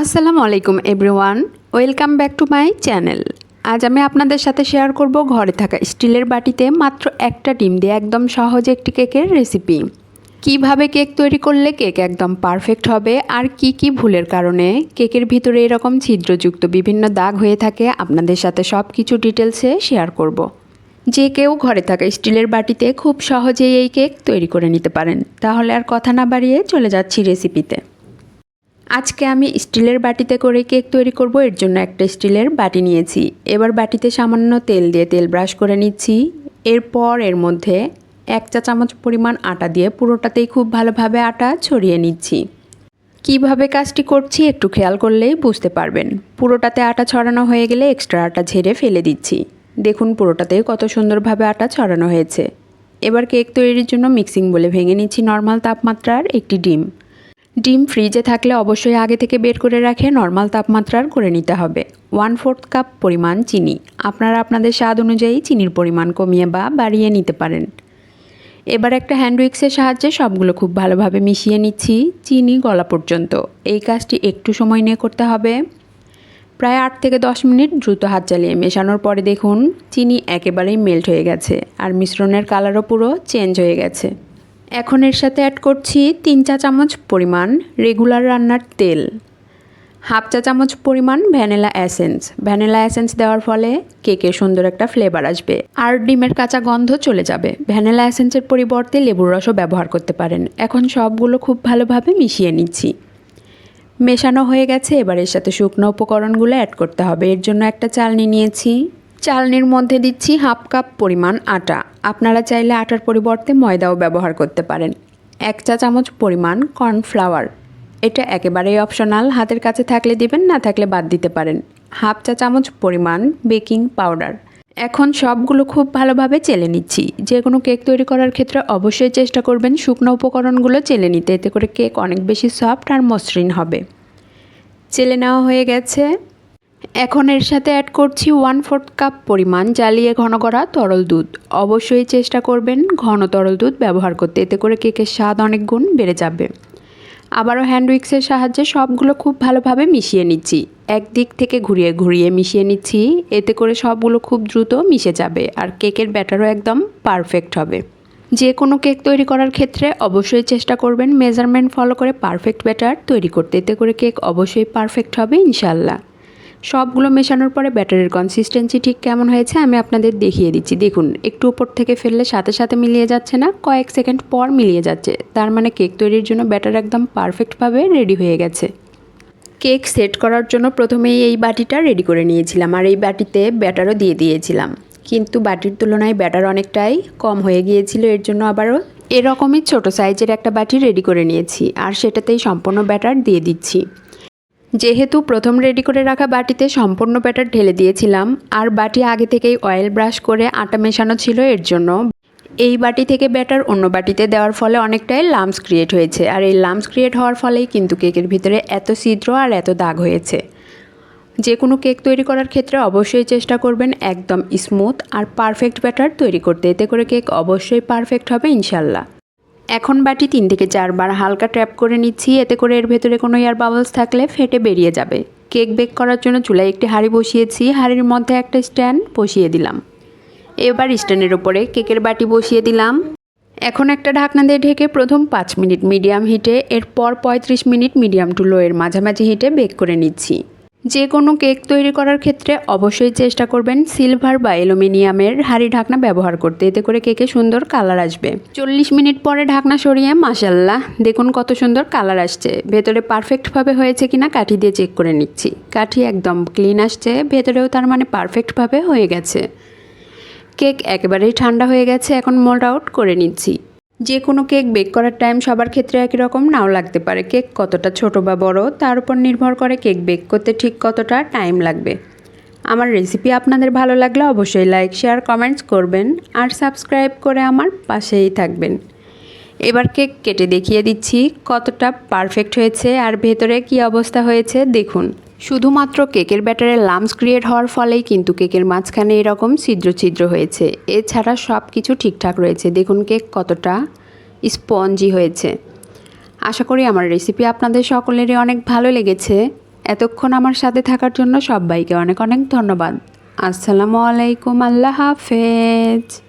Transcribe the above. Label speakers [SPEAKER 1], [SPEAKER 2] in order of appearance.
[SPEAKER 1] আসসালামু আলাইকুম everyone welcome back to my channel আজ আমি আপনাদের সাথে শেয়ার করব ঘরে থাকা স্টিলের বাটিতে মাত্র একটা ডিম দিয়ে একদম সহজে একটি কেকের রেসিপি কীভাবে কেক তৈরি করলে কেক একদম পারফেক্ট হবে আর কি কি ভুলের কারণে কেকের ভিতরে এরকম ছিদ্রযুক্ত বিভিন্ন দাগ হয়ে থাকে আপনাদের সাথে সব কিছু ডিটেলসে শেয়ার করব। যে কেউ ঘরে থাকা স্টিলের বাটিতে খুব সহজেই এই কেক তৈরি করে নিতে পারেন। তাহলে আর কথা না বাড়িয়ে চলে যাচ্ছি রেসিপিতে আজকে আমি স্টিলের বাটিতে করে কেক তৈরি করব, এর জন্য একটা স্টিলের বাটি নিয়েছি। এবার বাটিতে সামান্য তেল দিয়ে তেল ব্রাশ করে নিচ্ছি। এরপর এর মধ্যে এক চা চামচ পরিমাণ আটা দিয়ে পুরোটাতেই খুব ভালোভাবে আটা ছড়িয়ে নিচ্ছি। কীভাবে কাজটি করছি একটু খেয়াল করলেই বুঝতে পারবেন। পুরোটাতে আটা ছড়ানো হয়ে গেলে এক্সট্রা আটা ঝেড়ে ফেলে দিচ্ছি। দেখুন পুরোটাতেই কত সুন্দরভাবে আটা ছড়ানো হয়েছে। এবার কেক তৈরির জন্য মিক্সিং বলে ভেঙে নিচ্ছি নর্মাল তাপমাত্রার একটি ডিম। ডিম ফ্রিজে থাকলে অবশ্যই আগে থেকে বের করে রাখে, নর্মাল তাপমাত্রার করে নিতে হবে। ওয়ান ফোর্থ কাপ পরিমাণ চিনি। আপনারা আপনাদের স্বাদ অনুযায়ী চিনির পরিমাণ কমিয়ে বা বাড়িয়ে নিতে পারেন। এবার একটা হ্যান্ড উইক্সের সাহায্যে সবগুলো খুব ভালোভাবে মিশিয়ে নিচ্ছি চিনি গলা পর্যন্ত। এই কাজটি একটু সময় নিয়ে করতে হবে। প্রায় আট থেকে দশ মিনিট দ্রুত হাত চালিয়ে মেশানোর পরে দেখুন, চিনি একেবারেই মেল্ট হয়ে গেছে। আর মিশ্রণের কালারও পুরো চেঞ্জ হয়ে গেছে। এখন এর সাথে অ্যাড করছি তিন চা চামচ পরিমাণ রেগুলার রান্নার তেল। হাফ চা চামচ পরিমাণ ভ্যানিলা অ্যাসেন্স ভ্যানিলা অ্যাসেন্স দেওয়ার ফলে কেকের সুন্দর একটা ফ্লেভার আসবে আর ডিমের কাঁচা গন্ধ চলে যাবে। ভ্যানিলা অ্যাসেন্সের পরিবর্তে লেবুর রসও ব্যবহার করতে পারেন। এখন সবগুলো খুব ভালোভাবে মিশিয়ে নিচ্ছি। মেশানো হয়ে গেছে, এবার এর সাথে শুকনো উপকরণগুলো অ্যাড করতে হবে। এর জন্য একটা চালনি নিয়েছি। চালনির মধ্যে দিচ্ছি হাফ কাপ পরিমাণ আটা। আপনারা চাইলে আটার পরিবর্তে ময়দাও ব্যবহার করতে পারেন। এক চা চামচ পরিমাণ কর্নফ্লাওয়ার। এটা একেবারেই অপশনাল, হাতের কাছে থাকলে দিবেন, না থাকলে বাদ দিতে পারেন। হাফ চা চামচ পরিমাণ বেকিং পাউডার। এখন সবগুলো খুব ভালোভাবে চেলে নিচ্ছি। যে কোনো কেক তৈরি করার ক্ষেত্রে অবশ্যই চেষ্টা করবেন শুকনো উপকরণগুলো চেলে নিতে। এতে করে কেক অনেক বেশি সফট আর মসৃণ হবে। চেলে নেওয়া হয়ে গেছে এখন এর সাথে অ্যাড করছি ওয়ান ফোর্থ কাপ পরিমাণ জ্বালিয়ে ঘন করা তরল দুধ। অবশ্যই চেষ্টা করবেন ঘন তরল দুধ ব্যবহার করতে, এতে করে কেকের স্বাদ অনেক গুণ বেড়ে যাবে। আবারও হ্যান্ড উইক্সের সাহায্যে সবগুলো খুব ভালোভাবে মিশিয়ে নিচ্ছি। একদিক থেকে ঘুরিয়ে ঘুরিয়ে মিশিয়ে নিচ্ছি, এতে করে সবগুলো খুব দ্রুত মিশে যাবে আর কেকের ব্যাটারও একদম পারফেক্ট হবে। যে কোনো কেক তৈরি করার ক্ষেত্রে অবশ্যই চেষ্টা করবেন মেজারমেন্ট ফলো করে পারফেক্ট ব্যাটার তৈরি করতে, এতে করে কেক অবশ্যই পারফেক্ট হবে ইনশাল্লাহ সবগুলো মেশানোর পরে ব্যাটারের কনসিস্টেন্সি ঠিক কেমন হয়েছে আমি আপনাদের দেখিয়ে দিচ্ছি। দেখুন, একটু উপর থেকে ফেললে সাথে সাথে মিলিয়ে যাচ্ছে না, কয়েক সেকেন্ড পর মিলিয়ে যাচ্ছে। তার মানে কেক তৈরির জন্য ব্যাটার একদম পারফেক্টভাবে রেডি হয়ে গেছে। কেক সেট করার জন্য প্রথমেই এই বাটিটা রেডি করে নিয়েছিলাম আর এই বাটিতে ব্যাটারও দিয়ে দিয়েছিলাম। কিন্তু বাটির তুলনায় ব্যাটার অনেকটাই কম হয়ে গিয়েছিল, এর জন্য আবারও এরকমই ছোট সাইজের একটা বাটি রেডি করে নিয়েছি আর সেটাতেই সম্পূর্ণ ব্যাটার দিয়ে দিচ্ছি। যেহেতু প্রথম রেডি করে রাখা বাটিতে সম্পূর্ণ ব্যাটার ঢেলে দিয়েছিলাম, আর বাটি আগে থেকেই অয়েল ব্রাশ করে আটা মেশানো ছিল এর জন্য। এই বাটি থেকে ব্যাটার অন্য বাটিতে দেওয়ার ফলে অনেকটাই লামস ক্রিয়েট হয়েছে, আর এই লামস ক্রিয়েট হওয়ার ফলেই কিন্তু কেকের ভিতরে এত ছিদ্র আর এত দাগ হয়েছে। যে কোনো কেক তৈরি করার ক্ষেত্রে অবশ্যই চেষ্টা করবেন একদম স্মুথ আর পারফেক্ট ব্যাটার তৈরি করতে। এতে করে কেক অবশ্যই পারফেক্ট হবে ইনশাল্লাহ। এখন বাটি তিন থেকে চারবার হালকা ট্র্যাপ করে নিচ্ছি, এতে করে এর ভেতরে কোনো এয়ার বাবলস থাকলে ফেটে বেরিয়ে যাবে। কেক বেক করার জন্য চুলায় একটি হাঁড়ি বসিয়েছি, হাঁড়ির মধ্যে একটা স্ট্যান্ড বসিয়ে দিলাম। এবার স্ট্যান্ডের উপরে কেকের বাটি বসিয়ে দিলাম। এখন একটা ঢাকনা দিয়ে ঢেকে প্রথম পাঁচ মিনিট মিডিয়াম হিটে, এরপর পঁয়ত্রিশ মিনিট মিডিয়াম টু লো এর মাঝামাঝি হিটে বেক করে নিচ্ছি। যে কোনো কেক তৈরি করার ক্ষেত্রে অবশ্যই চেষ্টা করবেন সিলভার বা অ্যালুমিনিয়ামের হাঁড়ি ঢাকনা ব্যবহার করতে। এতে করে কেকে সুন্দর কালার আসবে। চল্লিশ মিনিট পরে ঢাকনা সরিয়ে মাসাল্লাহ দেখুন কত সুন্দর কালার আসছে। ভেতরে পারফেক্টভাবে হয়েছে কিনা কাঠি দিয়ে চেক করে নিচ্ছি। কাঠি একদম ক্লিন আসছে, ভেতরেও তার মানে পারফেক্টভাবে হয়ে গেছে। কেক একেবারেই ঠান্ডা হয়ে গেছে, এখন মোল্ড আউট করে নিচ্ছি। যে কোনো কেক বেক করার টাইম সবার ক্ষেত্রে একই রকম নাও লাগতে পারে। কেক কতটা ছোট বা বড়, তার উপর নির্ভর করে কেক বেক করতে ঠিক কতটা টাইম লাগবে। আমার রেসিপি আপনাদের ভালো লাগলে অবশ্যই লাইক, শেয়ার, কমেন্টস করবেন আর সাবস্ক্রাইব করে আমার পাশেই থাকবেন। এবার কেক কেটে দেখিয়ে দিচ্ছি কতটা পারফেক্ট হয়েছে আর ভেতরে কি অবস্থা হয়েছে। দেখুন। শুধুমাত্র কেকের ব্যাটারে লামস ক্রিয়েট হওয়ার ফলেই কিন্তু কেকের মাঝখানে এরকম ছিদ্র ছিদ্র হয়েছে। এছাড়া সব কিছু ঠিকঠাক রয়েছে। দেখুন কেক কতটা স্পঞ্জি হয়েছে। আশা করি আমার রেসিপি আপনাদের সকলেরই অনেক ভালো লেগেছে। এতক্ষণ আমার সাথে থাকার জন্য সবাইকে অনেক অনেক ধন্যবাদ। আসসালামু আলাইকুম। আল্লাহ হাফেজ।